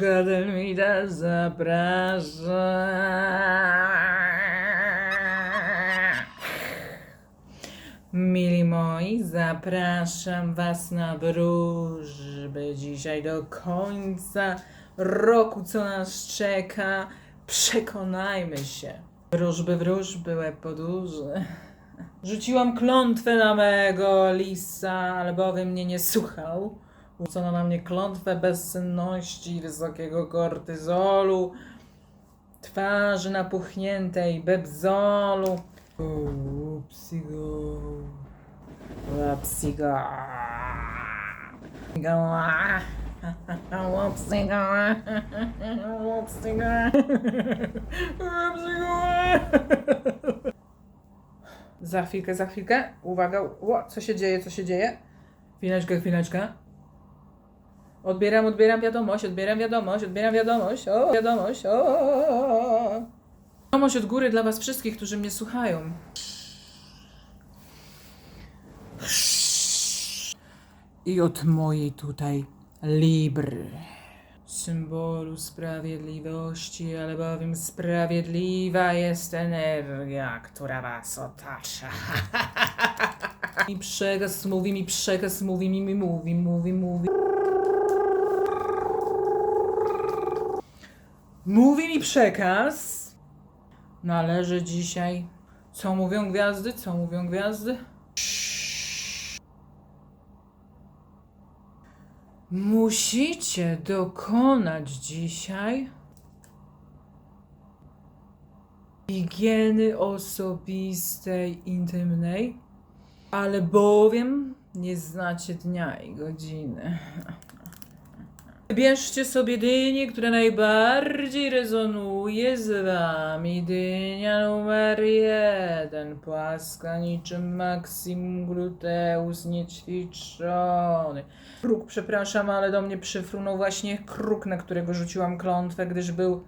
Wróżka Delmida zaprasza. Mili moi, zapraszam Was na wróżby dzisiaj do końca roku, co nas czeka. Przekonajmy się. Wróżby, wróżby, łeb podłuży. Rzuciłam klątwę na mego lisa, ale bowiem mnie nie słuchał. Rzucono na mnie klątwę bezsenności, wysokiego kortyzolu, twarzy napuchniętej bebzolu. Upsigo. Upsigo. Gała. Upsigo. Upsigo. Upsigo. Za chwilkę, za chwilkę. Uwaga, Ło, co się dzieje, co się dzieje? Chwileczkę, chwileczkę. Odbieram, odbieram wiadomość, odbieram wiadomość, odbieram wiadomość, o, wiadomość, o. Wiadomość od góry dla was wszystkich, którzy mnie słuchają. I od mojej tutaj Libry. Symbolu sprawiedliwości, ale bowiem sprawiedliwa jest energia, która was otacza. I przekaz mówi mi, przekaz mówi mi, mi mówi, mówi, mówi. Mówi mi przekaz. Należy dzisiaj. Co mówią gwiazdy? Co mówią gwiazdy? Musicie dokonać dzisiaj higieny osobistej, intymnej, ale bowiem nie znacie dnia i godziny. Wybierzcie sobie dynię, która najbardziej rezonuje z wami. Dynia numer jeden, płaska niczym Maximum Gluteus, niećwiczony. Kruk, przepraszam, ale do mnie przyfrunął właśnie kruk, na którego rzuciłam klątwę, gdyż był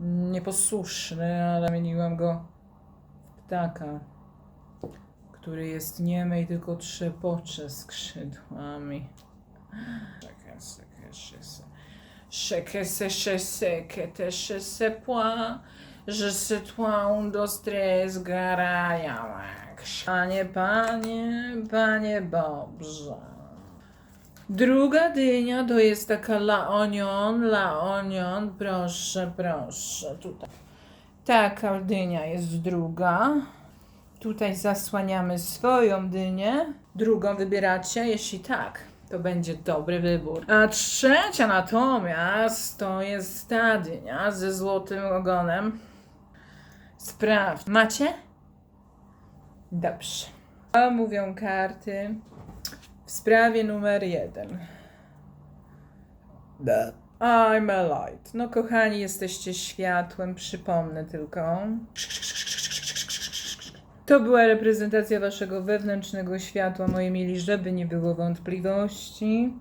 nieposłuszny, ale zamieniłam go w ptaka, który jest niemy i tylko trzepocze skrzydłami. Chacun se cache se. Chacun se chasse, que te chasse point. Je sais toi un dos tres garajałek. Panie, panie, panie Bobrze. Druga dynia to jest taka la onion, la onion, proszę, proszę, tutaj. Taka dynia jest druga. Tutaj zasłaniamy swoją dynię. Drugą wybieracie? Jeśli tak, to będzie dobry wybór. A trzecia natomiast to jest ta dynia ze złotym ogonem. Sprawdź. Macie? Dobrze. A mówią karty w sprawie numer jeden. I'm a light. No kochani, jesteście światłem, przypomnę tylko. To była reprezentacja waszego wewnętrznego światła, moi mili, żeby nie było wątpliwości.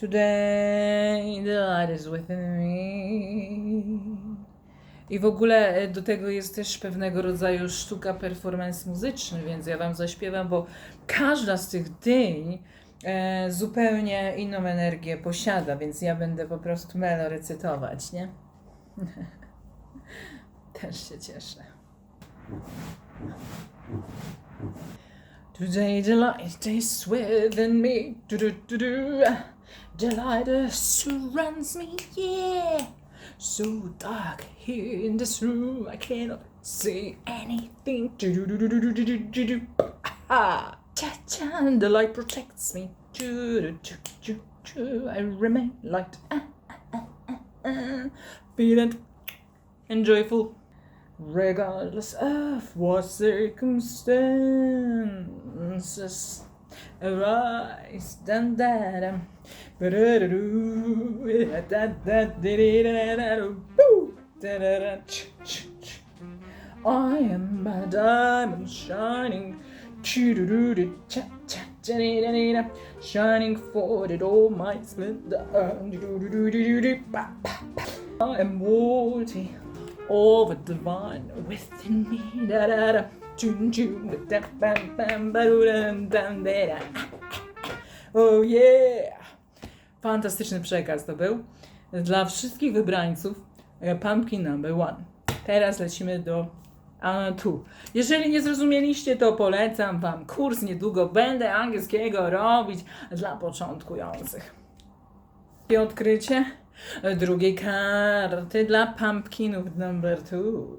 Today the light is within me. I w ogóle e, do tego jest też pewnego rodzaju sztuka performance muzyczny, więc ja wam zaśpiewam, bo każda z tych dyń e, zupełnie inną energię posiada, więc ja będę po prostu melo recytować, nie? też się cieszę. Today the light is within me. Do, do, do, do. The light surrounds me, yeah. So dark here in this room, I cannot see anything. Do, do, do, do, do, do, do, do. Ah, cha cha, the light protects me. Do, do, do, do, do. I remain light. Ah, ah, ah, ah, ah. And joyful regardless of what circumstances arise. Dun, that, dum. I am a diamond shining, shining forward all my splendor. I am worthy. All the divine within me. Da da da. Chun chun da bam bam da da. Oh yeah! Fantastyczny przekaz to był. dla wszystkich wybrańców e, Pumpkin Number One. Teraz lecimy do a tu. Jeżeli nie zrozumieliście, to polecam Wam kurs. Niedługo będę angielskiego robić dla początkujących. I odkrycie drugiej karty dla pumpkinów number two.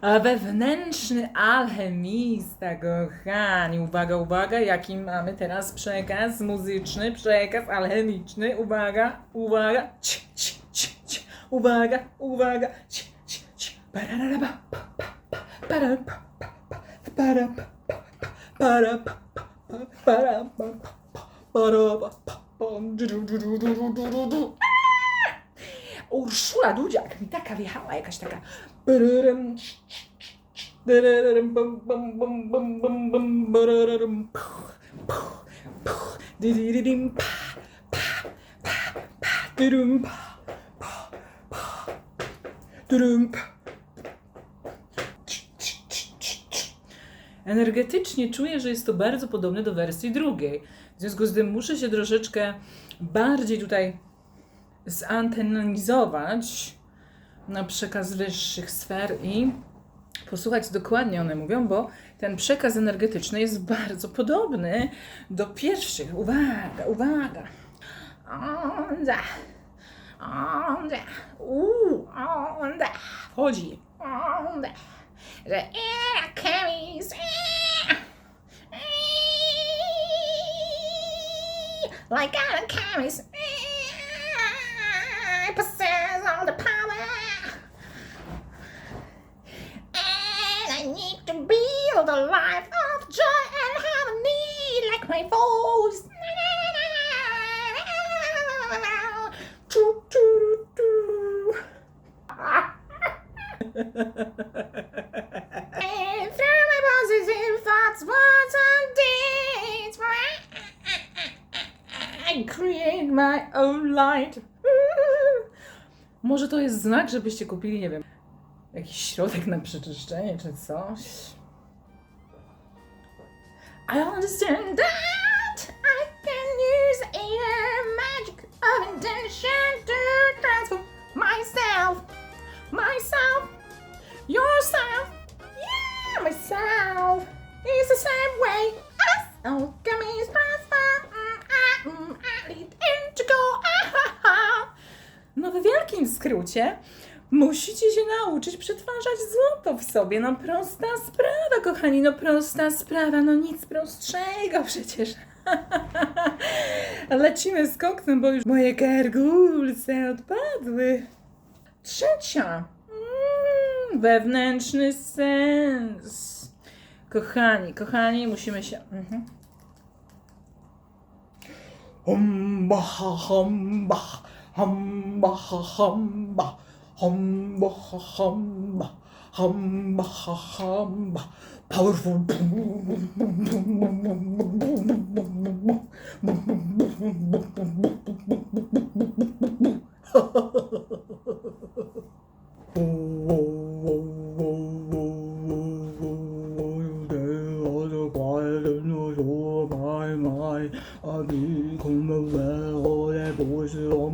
A wewnętrzny alchemista, kochani. Uwaga, uwaga, jaki mamy teraz przekaz muzyczny, przekaz alchemiczny. Uwaga, uwaga. Ci, ci, ci, ci. Uwaga, uwaga. Ci, ci, ci. Pararara, pa, pa, pa, para, pa, pa, pa, para, pa, pa, pa, para, pa, pa, pa, para, pa, pa, pa, para, pa, pa, bom, du, du, du, du, du, du, du. Urszula Dudziak mi taka wjechała, jakaś taka... Dürüm pa, pa, pa, dürüm pa. Energetycznie czuję, że jest to bardzo podobne do wersji drugiej. W związku z tym muszę się troszeczkę bardziej tutaj zantenizować na przekaz wyższych sfer i posłuchać dokładnie one mówią, bo ten przekaz energetyczny jest bardzo podobny do pierwszych. Uwaga, uwaga. Onda. Onda. Uuu, onda. Wchodzi. Onda. Że e, kemis, e, e, like a kemis, e, possess all the power. And I need to build a life of joy and harmony like my voice. Może to jest znak, żebyście kupili, nie wiem, jakiś środek na przeczyszczenie czy coś. I understand that I can use inner magic of intention to transform myself, myself, yourself, yeah, myself. It's the same way as alchemy's transform. Mm, ah, mm, I need to go. Ah, ha, ha. No w wielkim skrócie musicie się nauczyć przetwarzać złoto w sobie. No prosta sprawa, kochani, no prosta sprawa, no nic prostszego przecież. Lecimy z koksem, bo już moje gargulce odpadły. Trzecia. Mm, wewnętrzny sens. Kochani, kochani, musimy się... Mhm. 함마하함마 함마하함마 함마하함마 파워풀 아니 공명왜 오래 보시오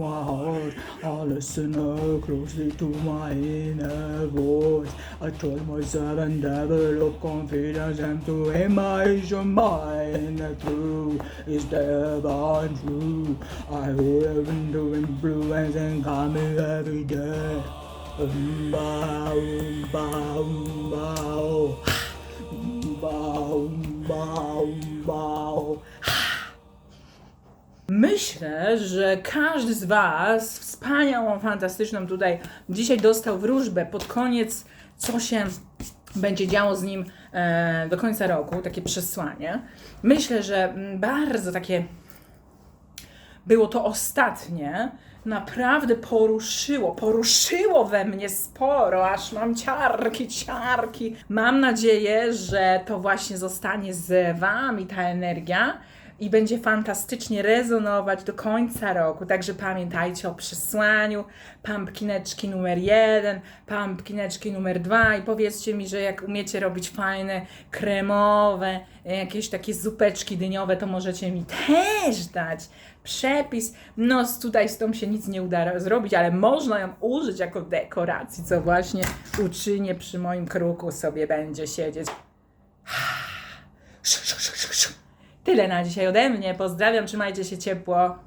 listen oh, closely to my inner voice. I told myself and develop confidence and to imagine mind the truth is divine true. I live in the influence and me every day. Umba, umba, oh. umba, umba, umba. Oh. Myślę, że każdy z Was wspaniałą, fantastyczną tutaj dzisiaj dostał wróżbę pod koniec, co się będzie działo z nim e, do końca roku, takie przesłanie. Myślę, że mm, bardzo takie było to ostatnie, naprawdę poruszyło, poruszyło we mnie sporo, aż mam ciarki, ciarki. Mam nadzieję, że to właśnie zostanie z Wami ta energia i będzie fantastycznie rezonować do końca roku. Także pamiętajcie o przesłaniu pumpkineczki numer jeden, pumpkineczki numer dwa i powiedzcie mi, że jak umiecie robić fajne, kremowe, jakieś takie zupeczki dyniowe, to możecie mi też dać przepis. No tutaj z tą się nic nie uda zrobić, ale można ją użyć jako dekoracji, co właśnie uczynię przy moim kruku sobie będzie siedzieć. Tyle na dzisiaj ode mnie. Pozdrawiam, trzymajcie się ciepło.